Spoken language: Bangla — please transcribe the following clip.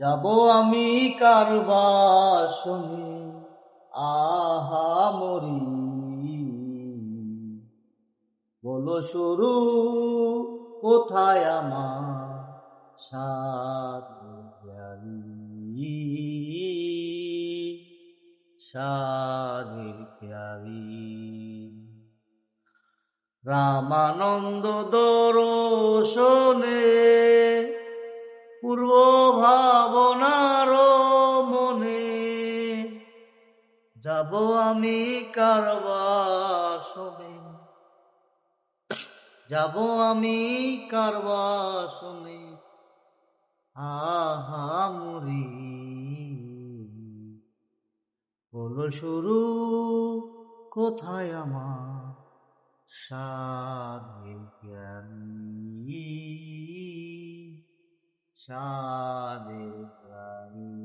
যাব আমি কারবাসনে আহা মরি। বলো শুরু কোথায় আমার সাদ সাদের প্যারি রামানন্দ দর্শনে যাব আমি কারবাসনে যাব আমি কারবাসনে আহা মুরি বলো শুরু, কোথায় আমার সাদের জ্ঞানী সাদের প্রাণী।